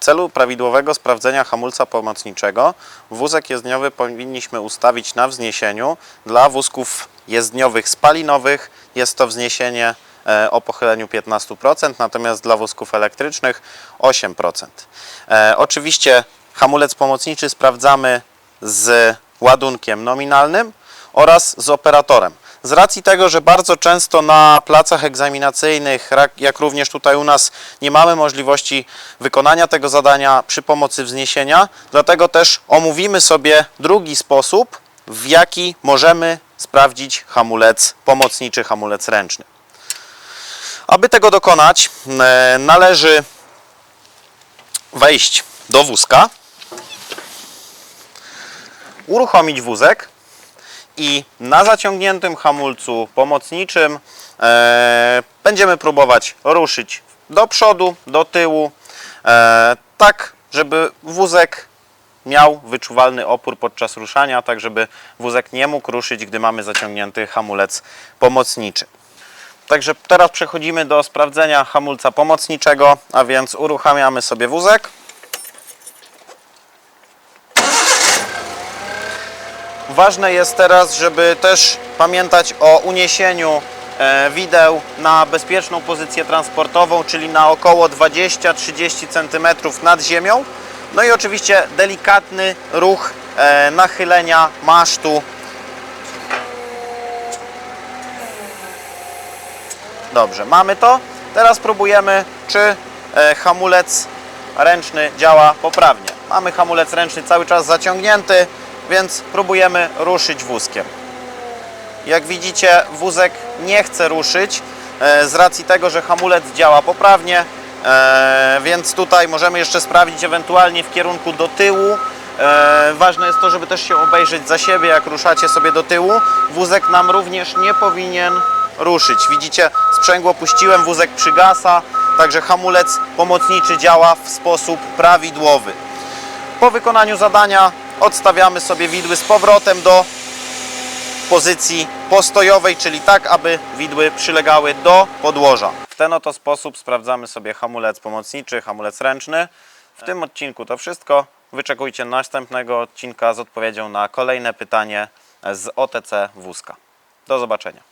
celu prawidłowego sprawdzenia hamulca pomocniczego wózek jezdniowy powinniśmy ustawić na wzniesieniu. Dla wózków jezdniowych spalinowych jest to wzniesienie e, o pochyleniu 15%, natomiast dla wózków elektrycznych 8%. E, Oczywiście hamulec pomocniczy sprawdzamy z ładunkiem nominalnym oraz z operatorem. Z racji tego, że bardzo często na placach egzaminacyjnych, jak również tutaj u nas, nie mamy możliwości wykonania tego zadania przy pomocy wzniesienia, dlatego też omówimy sobie drugi sposób, w jaki możemy sprawdzić hamulec pomocniczy, hamulec ręczny. Aby tego dokonać, e, należy wejść do wózka, uruchomić wózek i na zaciągniętym hamulcu pomocniczym e, będziemy próbować ruszyć do przodu, do tyłu, e, tak żeby wózek miał wyczuwalny opór podczas ruszania, tak żeby wózek nie mógł ruszyć, gdy mamy zaciągnięty hamulec pomocniczy. Także teraz przechodzimy do sprawdzenia hamulca pomocniczego, a więc uruchamiamy sobie wózek. Ważne jest teraz, żeby też pamiętać o uniesieniu e, wideł na bezpieczną pozycję transportową, czyli na około 20-30 cm nad ziemią. No i oczywiście delikatny ruch e, nachylenia masztu. Dobrze, mamy to. Teraz próbujemy, czy e, hamulec ręczny działa poprawnie. Mamy hamulec ręczny cały czas zaciągnięty, więc próbujemy ruszyć wózkiem. Jak widzicie, wózek nie chce ruszyć e, z racji tego, że hamulec działa poprawnie, e, więc tutaj możemy jeszcze sprawdzić ewentualnie w kierunku do tyłu. E, Ważne jest to, żeby też się obejrzeć za siebie, jak ruszacie sobie do tyłu. Wózek nam również nie powinien ruszyć. Widzicie, sprzęgło puściłem, wózek przygasa, także hamulec pomocniczy działa w sposób prawidłowy. Po wykonaniu zadania odstawiamy sobie widły z powrotem do pozycji postojowej, czyli tak, aby widły przylegały do podłoża. W ten oto sposób sprawdzamy sobie hamulec pomocniczy, hamulec ręczny. W tym odcinku to wszystko. Wyczekujcie następnego odcinka z odpowiedzią na kolejne pytanie z OTC wózka. Do zobaczenia.